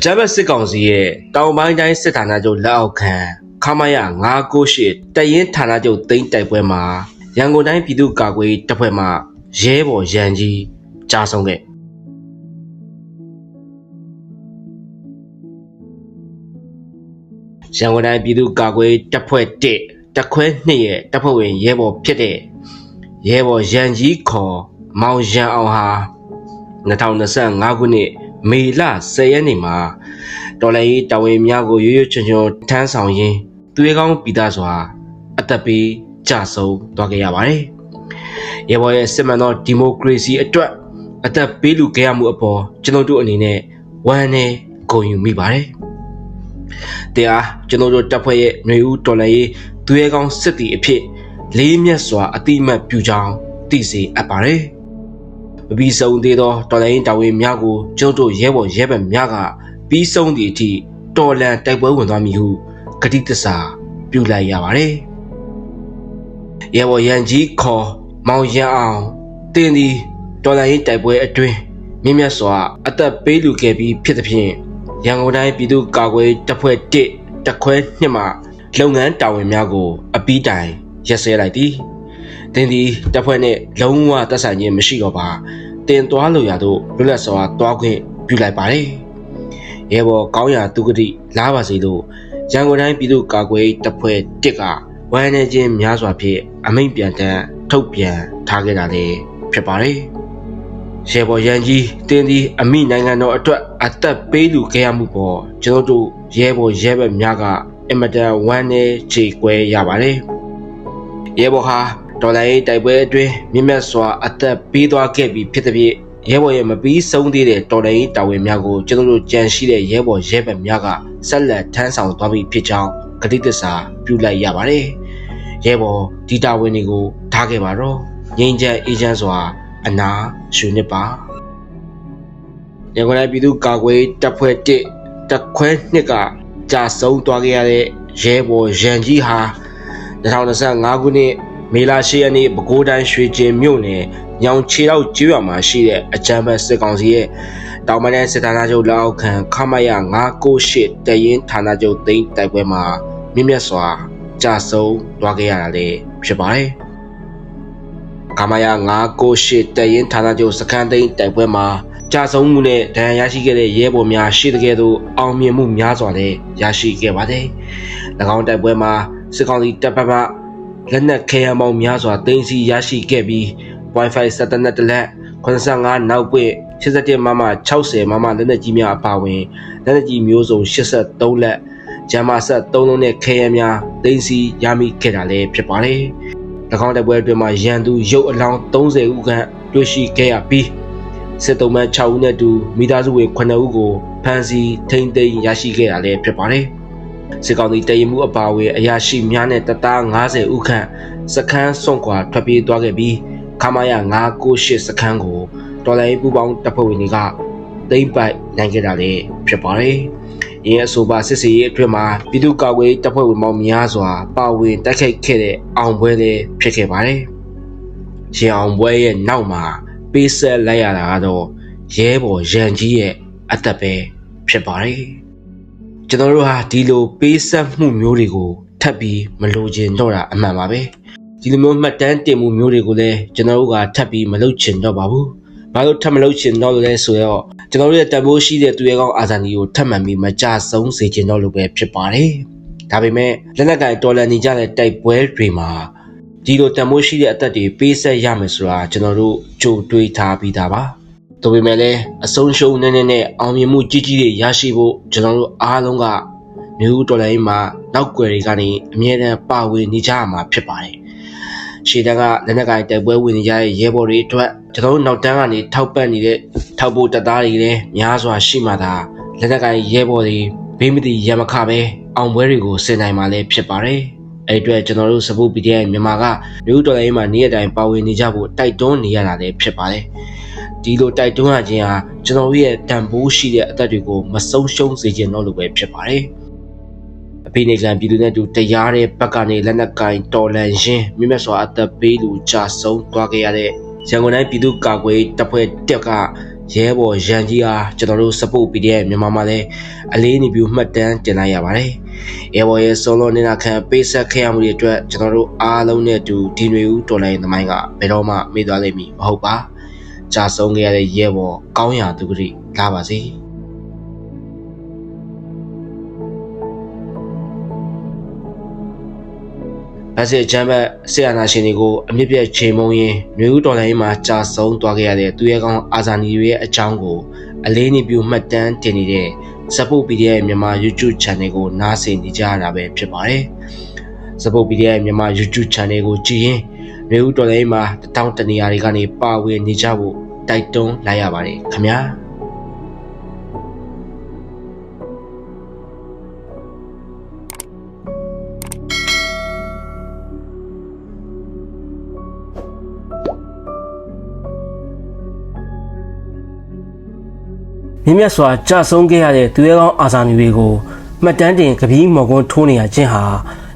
အကြမ်းဖက်စစ်ကောင်စီရဲ့တောင်ပိုင်းတိုင်းစစ်ဌာနချုပ်လက်အောက်ခံခမရ998တရင်ဌာနချုပ်သိမ်းတိုက်ပွဲမှာရန်ကုန်တိုင်းပြည်သူ့ကာကွယ်ရေးတပ်ဖွဲ့မှရဲဘော်ရန်ကြီးကြာဆုံးခဲ့ရန်ကုန်တိုင်းပြည်သူ့ကာကွယ်ရေးတပ်ဖွဲ့1တပ်ခွဲ2ရဲ့တပ်ဖွဲ့ဝင်ရဲဘော်ဖြစ်တဲ့ရဲဘော်ရန်ကြီးခေါ်မောင်ရန်အောင်ဟာ2025ခုနှစ် မေလ10ရက်နေ့မှာတော်လိုင်းတာဝန်များကိုရွရွချွန်ချွန်ထမ်းဆောင်ရင်းသူရဲကောင်းပိသားစွာ အသက်ပေးကြဆုံးသွားခဲ့ရပါတယ်။ရဲဘော်ရဲ့စစ်မှန်သောဒီမိုကရေစီအတွက်အသက်ပေးလူခဲ့ရမှုအပေါ်ကျွန်တော်တို့အနေနဲ့ဝမ်းနဲ့ဂုဏ်ယူမိပါတယ်။တရားကျွန်တော်တို့တပ်ဖွဲ့ရဲ့ຫນွေဦးတော်လိုင်းရေးသူရဲကောင်းစစ်တီအဖြစ်လေးမြတ်စွာအတိမတ်ပြုကြောင်းသိစေအပ်ပါတယ်။ မပြီးဆုံးသေးသောတော်လိုင်းတာဝန်များကိုကျုပ်တို့ရဲဘော်ရဲဘက်များကပြီးဆုံးသည့်အထိတော်လန်တိုက်ပွဲဝင်သွားမည်ဟုကတိသစ္စာပြုလိုက်ရပါတယ်။ရဲဘော်ရန်ကြီးခေါ်မောင်ရန်အောင်တင်းသည်တော်လိုင်းတိုက်ပွဲအတွင်းမြင့်မြတ်စွာအသက်ပေးလူခဲ့ပြီးဖြစ်သဖြင့်ရန်ကုန်တိုင်းပြည်သူ့ကာကွယ်တပ်ဖွဲ့1တပ်ခွဲ2မှလုပ်ငန်းတာဝန်များကို အပီးတိုင်ရက်စဲလိုက်သည်။ တင်းသည်တပ်ဖွဲ့နှင့်လုံးဝသက်ဆိုင်ခြင်းမရှိတော့ပါတင်သွားလို့ရတော့လွတ်လပ်စွာသွားခွင့်ပြုလိုက်ပါတယ်။ရဲဘော်ကောင်းရာသူကတိလားပါစေလို့ရန်ကုန်တိုင်းပြည်သူ့ကာကွယ်တပ်ဖွဲ့တစ်ကဝမ်းနေခြင်းများစွာဖြင့်အမိန့်ပြန်တမ်းထုတ်ပြန်ထားခဲ့တာလည်းဖြစ်ပါတယ်။ရဲဘော်ရန်ကြီးတင်းသည်အမိနိုင်ငံတော်အတွက်အသက်ပေးလူခဲ့ရမှုပေါ်ကျွန်တော်တို့ရဲဘော်ရဲဘက်များကအင်မတန်ဝမ်းနေခြေကွဲရပါတယ်။ရဲဘော်ဟာ ဒေါ်လာရေးတိုက်ပွဲအတွင်းမြင့်မြတ်စွာအသက်ပေးသွားခဲ့ပြီးဖြစ်တဲ့ဖြင့်ရဲဘော်ရဲ့မပြီးဆုံးသေးတဲ့တော်လှန်ရေးတာဝန်များကိုကျွန်တော်တို့ကြံရှိတဲ့ရဲဘော်ရဲဘက်များကဆက်လက်ထမ်းဆောင်သွားပြီးဖြစ်ကြောင်းကတိသစ္စာပြုလိုက်ရပါတယ်။ရဲဘော်ဒီတာဝန်တွေကိုထားခဲ့ပါတော့ငြိမ်းချမ်းအေးချမ်းစွာအနာရှင်နှစ်ပါရန်ကုန်တိုင်းပြည်သူ့ကာကွယ်တပ်ဖွဲ့1တပ်ခွဲ2ကကြာဆုံးသွားခဲ့ရတဲ့ရဲဘော်ရန်ကြီးဟာ2025ခုနှစ် မေလာရှိရက်နေ့ပဲခူးတိုင်းရွှေကျင်မြို့နယ်ညောင်ခြေတော့ကျွော်မှာရှိတဲ့အကြမ်းဖက်စစ်ကောင်စီရဲ့တောင်မန်းစစ်ဌာနချုပ်လက်အောက်ခံခမရ998တရင်ဌာနချုပ်သိမ်းတိုက်ပွဲမှာမြင့်မြတ်စွာကြာဆုံးသွားခဲ့ရတာလည်းဖြစ်ပါတယ်။ခမရ998တရင်ဌာနချုပ်စခန်းသိမ်းတိုက်ပွဲမှာကြာဆုံးမှုနဲ့ဒဏ်ရာရရှိခဲ့တဲ့ရဲဘော်များရှိတဲ့ကဲ့သို့အောင်မြင်မှုများစွာလည်းရရှိခဲ့ပါတယ်။၎င်းတိုက်ပွဲမှာစစ်ကောင်စီတပ်ဖက်မှ လက်နက်ခဲယမ်းပေါင်းများစွာတင်စီရရှိခဲ့ပြီး Wi-Fi စက်တနက်တစ်လက်85နောက်ပွင့်87မမ60မမလက်နက်ကြီးများအပါအဝင်လက်နက်ကြီးမျိုးစုံ83လက်ဂျမ်မာဆက်3လုံးနဲ့ခဲယမ်းများတင်စီရမိခဲ့တာလည်းဖြစ်ပါတယ်။၎င်းတပ်ပွဲအတွင်းမှာရန်သူရုပ်အလောင်း30ဦးခန့်တွေ့ရှိခဲ့ရပြီးစစ်တုံးမန်း6ဦးနဲ့တူမိသားစုဝင်9ဦးကိုဖမ်းဆီးထိန်းသိမ်းရရှိခဲ့တာလည်းဖြစ်ပါတယ်။ စစ်ကောင်စီတည်မှုအပါအဝင်အရာရှိများနဲ့တပ်သား90ဦးခန့်စခန်းစွန့်ခွာထွက်ပြေးသွားခဲ့ပြီးခမာယ998စခန်းကိုတော်လိုင်းပူပေါင်းတပ်ဖွဲ့ဝင်တွေကသိမ်းပိုက်နိုင်ခဲ့တာလည်းဖြစ်ပါတယ်။ရင်းအဆိုပါစစ်စေးရေးအတွင်းမှာပြည်သူ့ကာကွယ်တပ်ဖွဲ့ဝင်ပေါင်းများစွာပါဝင်တိုက်ခိုက်ခဲ့တဲ့အောင်ပွဲလည်းဖြစ်ခဲ့ပါတယ်။ရင်းအောင်ပွဲရဲ့နောက်မှာပေးဆက်လိုက်ရတာကတော့ရဲဘော်ရန်ကြီးရဲ့အသက်ပဲဖြစ်ပါတယ်။ ကျွန်တော်တို့ဟာဒီလိုပေးဆက်မှုမျိုးတွေကိုထပ်ပြီးမလိုချင်တော့တာအမှန်ပါပဲဒီလိုမျိုးမှတ်တမ်းတင်မှုမျိုးတွေကိုလည်းကျွန်တော်တို့ကထပ်ပြီးမလုပ်ချင်တော့ပါဘူးဘာလို့ထပ်မလုပ်ချင်တော့လို့လဲဆိုတော့ကျွန်တော်တို့ရဲ့တန်ဖိုးရှိတဲ့သူရဲကောင်းအာဇာနည်ကိုထပ်မှန်ပြီးမကြဆုံးစေချင်တော့လို့ပဲဖြစ်ပါတယ်ဒါပေမဲ့လက်နက်ကင်တော်လန်နေကြတဲ့တိုက်ပွဲတွေမှာဒီလိုတန်ဖိုးရှိတဲ့အသက်တွေပေးဆက်ရမယ်ဆိုတာကျွန်တော်တို့ကြိုတွေးထားပြီးသားပါ။ ဒါပေမဲ့လည်းအဆုံးရှုံးနေနေနဲ့အောင်မြင်မှုကြီးကြီးတွေရရှိဖို့ကျွန်တော်တို့အားလုံးကမျိုးတော်လိုင်းမှာနောက်ွယ်တွေကနေအမြဲတမ်းပါဝင်နေကြရမှာဖြစ်ပါတယ်။ရှေ့တန်းကလက်နက်ကိုင်တိုက်ပွဲဝင်နေကြတဲ့ရဲဘော်တွေအတွက်ကျွန်တော်တို့နောက်တန်းကနေထောက်ပံ့နေတဲ့ထောက်ဖို့တပ်သားတွေလည်းများစွာရှိမှသာလက်နက်ကိုင်ရဲဘော်တွေဘေးမတိရမခပဲအောင်ပွဲတွေကိုဆင်နိုင်မှာလည်းဖြစ်ပါတယ်။အဲ့အတွက်ကျွန်တော်တို့စပုတ် PDF မြန်မာကမျိုးတော်လိုင်းမှာနေ့ရက်တိုင်းပါဝင်နေကြဖို့တိုက်တွန်းနေရတာလည်းဖြစ်ပါတယ်။ ဒီလိုတိုက်တွန်းရခြင်းဟာကျွန်တော်ရဲ့တန်ဖိုးရှိတဲ့အသက်တွေကိုမဆုံးရှုံးစေခြင်းတော့လို့ပဲဖြစ်ပါတယ်။အဖိနေကံပြည်သူနဲ့တူတရားတဲ့ဘက်ကနေလက်နက်ကင်တော်လန်ရင်းမြင့်မြတ်စွာအသက်ပေးလူကြာဆုံးသွားခဲ့ရတဲ့ရန်ကုန်တိုင်းပြည်သူ့ကာကွယ်တပ်ဖွဲ့တက်ကရဲဘော်ရန်ကြီးအားကျွန်တော်တို့ support PDF မြန်မာမှာလည်းအလေးနေပြီးမှတ်တမ်းတင်လိုက်ရပါတယ်။ရဲဘော်ရဲ့ဆုံးလုံးနေတာခံပေးဆက်ခဲ့ရမှုတွေအတွက်ကျွန်တော်တို့အားလုံးနဲ့အတူဒီຫນွေဦးတော်လိုင်းသမိုင်းကဘယ်တော့မှမေ့သွားလိမ့်မည်မဟုတ်ပါ။ ကြာဆုံးခဲ့ရတဲ့ရဲဘော်ကောင်းရာသူကတိလာပါစေ။ဗတ်စစ်ချမ်းဘတ်ဆီယနာရှင်တွေကိုအမြင့်ပြတ်ချိန်မုံရင်မျိုးဦးတော်လိုင်းမှာကြာဆုံးသွားခဲ့ရတဲ့သူရဲကောင်းအာဇာနည်တွေရဲ့အကြောင်းကိုအလေးနေပြုမှတ်တမ်းတင်နေတဲ့ Support PDF မြန်မာ YouTube Channel ကိုနားဆင်နေကြရတာပဲဖြစ်ပါတယ်။ Support PDF မြန်မာ YouTube Channel ကိုကြည့်ရင် မျိုးဦးတော်လိုင်းမှာတထောင်တနေရာတွေကနေပါဝင်နေကြဖို့တိုက်တွန်းလိုက်ရပါတယ်ခင်ဗျာ။မြင့်မြတ်စွာကြာဆုံးခဲ့ရတဲ့သူရဲကောင်းအာဇာနည်တွေကိုမှတ်တမ်းတင်ကပီးမော်ကွန်းထိုးနေရခြင်းဟာ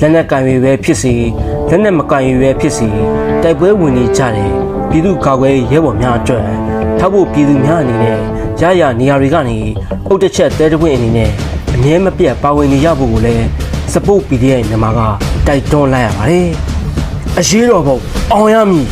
လက်နက်ကင်ရွေပဲဖြစ်စီလက်နက်မကင်ရွေပဲဖြစ်စီတိုက်ပွဲဝင်နေကြတဲ့ပြည်သူကာကွယ်ရေးရဲဘော်များအတွက်ထောက်ဖို့ပြည်သူများအနေနဲ့ရရနေရာတွေကနေအုတ်တစ်ချက်တဲတပွင့်အနေနဲ့အမြဲမပြတ်ပါဝင်နေရဖို့ကိုလည်း support PDF မြန်မာကတိုက်တွန်းလိုက်ရပါတယ်အရေးတော်ပုံအောင်ရမည်